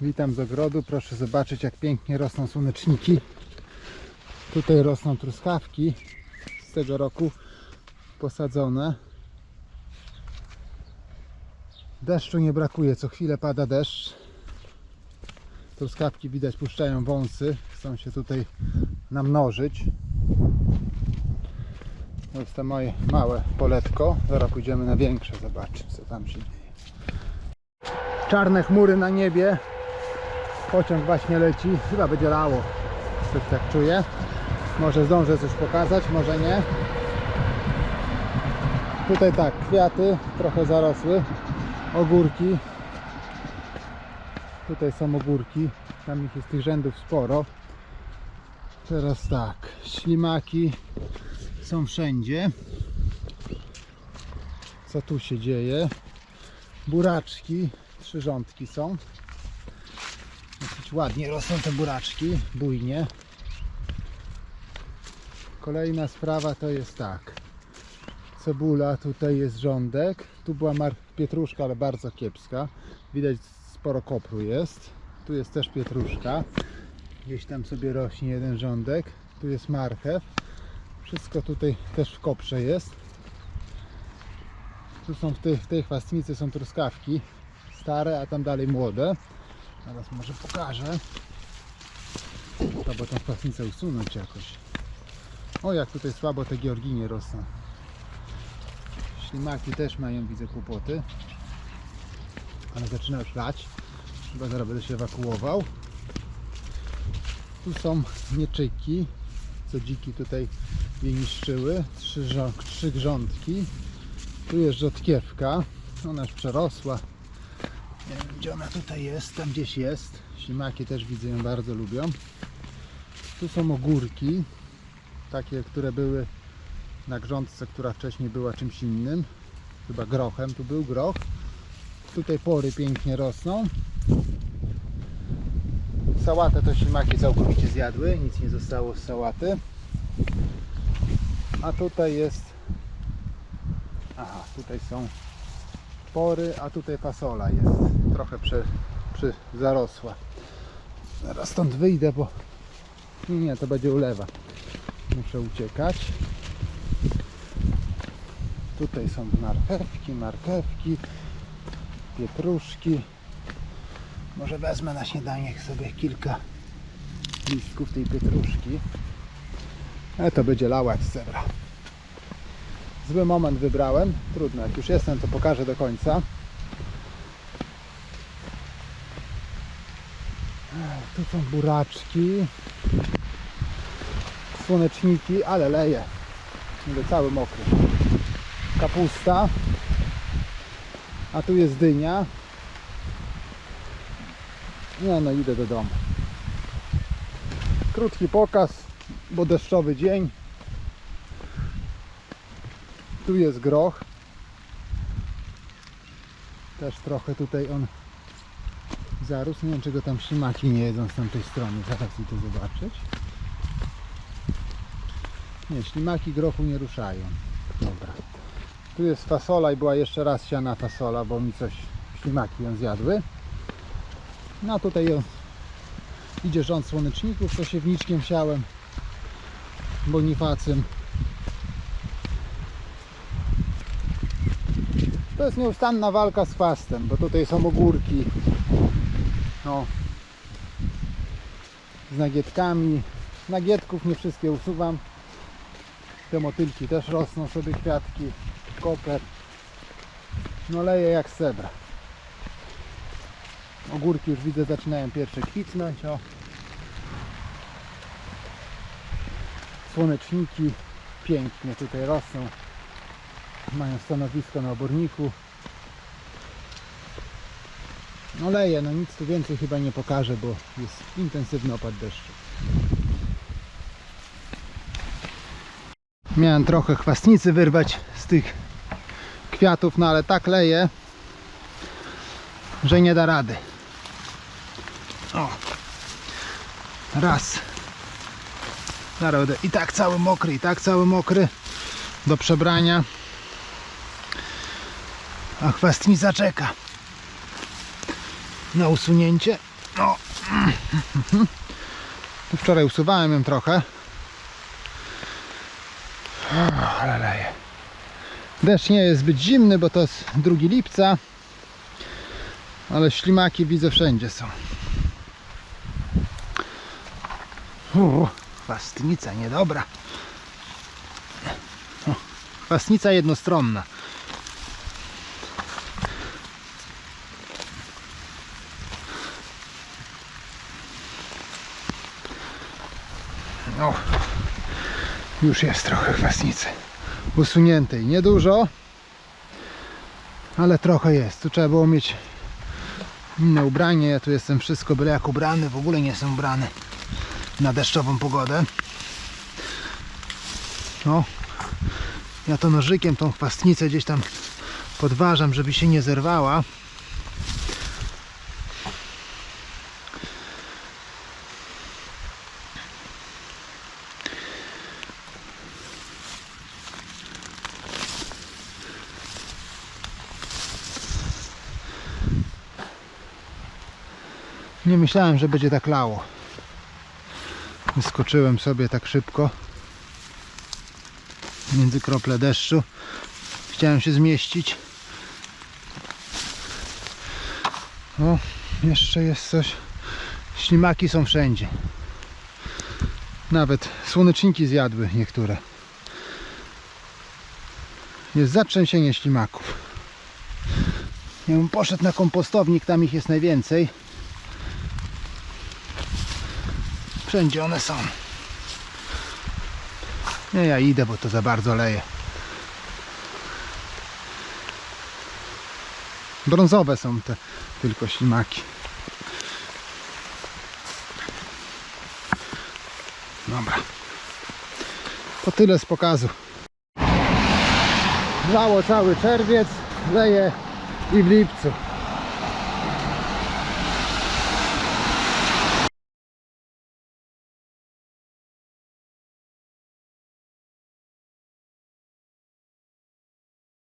Witam z ogrodu. Proszę zobaczyć jak pięknie rosną słoneczniki. Tutaj rosną truskawki z tego roku posadzone. Deszczu nie brakuje, co chwilę pada deszcz. Truskawki widać puszczają wąsy, chcą się tutaj namnożyć. To jest to moje małe poletko. Zaraz pójdziemy na większe, zobaczymy co tam się dzieje. Czarne chmury na niebie. Pociąg właśnie leci. Chyba będzie lało. Coś tak czuję. Może zdążę coś pokazać, może nie. Tutaj tak, kwiaty trochę zarosły. Ogórki. Tutaj są ogórki. Tam ich jest tych rzędów sporo. Teraz tak, ślimaki są wszędzie. Co tu się dzieje? Buraczki, trzy rządki są. Ładnie rosną te buraczki, bujnie. Kolejna sprawa to jest tak. Cebula, tutaj jest rządek. Tu była pietruszka, ale bardzo kiepska. Widać sporo kopru jest. Tu jest też pietruszka. Gdzieś tam sobie rośnie jeden rządek. Tu jest marchew. Wszystko tutaj też w koprze jest. Tu są w tej, w tej chwastnicy są truskawki stare, a tam dalej młode. Teraz może pokażę. Trzeba tą chwastnicę usunąć jakoś. O, jak tutaj słabo te georginie rosną. Ślimaki też mają, widzę, kłopoty. Ale zaczyna już lać. Chyba zaraz będę się ewakuował. Tu są mieczyki, co dziki tutaj je niszczyły. Trzy, trzy grządki. Tu jest rzodkiewka. Ona już przerosła. Nie wiem gdzie ona tutaj jest. Tam gdzieś jest. Ślimaki też widzę ją bardzo lubią. Tu są ogórki. Takie, które były na grządce, która wcześniej była czymś innym. Chyba grochem. Tu był groch. Tutaj pory pięknie rosną. Sałatę to ślimaki całkowicie zjadły. Nic nie zostało z sałaty. A tutaj jest Aha, tutaj są pory, a tutaj fasola jest. Trochę przy, przy zarosła. Zaraz stąd wyjdę, bo nie, nie, to będzie ulewa. Muszę uciekać. Tutaj są marchewki, marchewki, pietruszki. Może wezmę na śniadanie sobie kilka listków tej pietruszki. Ale to będzie lała jak zebra. Zły moment wybrałem. Trudno, jak już jestem, to pokażę do końca. Tu są buraczki. Słoneczniki, ale leje. Będę cały mokry. Kapusta. A tu jest dynia. Nie no, idę do domu. Krótki pokaz, bo deszczowy dzień. Tu jest groch. Też trochę tutaj on zarósł. Nie wiem, czego tam ślimaki nie jedzą z tamtej strony. Zaraz idę zobaczyć. Nie, ślimaki grochu nie ruszają. Dobra. Tu jest fasola i była jeszcze raz siana fasola, bo mi coś ślimaki ją zjadły. No tutaj o, idzie rząd słoneczników, to siewniczkiem siałem. Bonifacym. To jest nieustanna walka z chwastem, bo tutaj są ogórki. No. Z nagietkami. Nagietków nie wszystkie usuwam. Te motylki też rosną sobie kwiatki. Koper. No leje jak sebra. Ogórki już widzę zaczynają pierwsze kwitnąć. O. Słoneczniki pięknie tutaj rosną mają stanowisko na oborniku. No leje, no nic tu więcej chyba nie pokażę, bo jest intensywny opad deszczu. Miałem trochę chwastnicy wyrwać z tych kwiatów, no ale tak leje, że nie da rady. O. Raz. Będę i tak cały mokry, i tak cały mokry do przebrania. A chwastnica czeka na usunięcie. No. Wczoraj usuwałem ją trochę. O, ale leje. Deszcz nie jest zbyt zimny, bo to jest 2 lipca. Ale ślimaki widzę wszędzie są. Uuu, chwastnica niedobra. O, chwastnica jednostronna. O, już jest trochę chwastnicy usuniętej. Niedużo, ale trochę jest. Tu trzeba było mieć inne ubranie. Ja tu jestem wszystko byle jak ubrany. W ogóle nie jestem ubrany na deszczową pogodę. No, ja to nożykiem tą chwastnicę gdzieś tam podważam, żeby się nie zerwała. Nie myślałem, że będzie tak lało. Wyskoczyłem sobie tak szybko między krople deszczu. Chciałem się zmieścić. O, jeszcze jest coś. Ślimaki są wszędzie. Nawet słoneczniki zjadły niektóre. Jest zatrzęsienie ślimaków. Ja bym poszedł na kompostownik, tam ich jest najwięcej. Wszędzie one są. Nie, ja idę, bo to za bardzo leje. Brązowe są te tylko ślimaki. Dobra. To tyle z pokazu. Lało cały czerwiec, leje i w lipcu.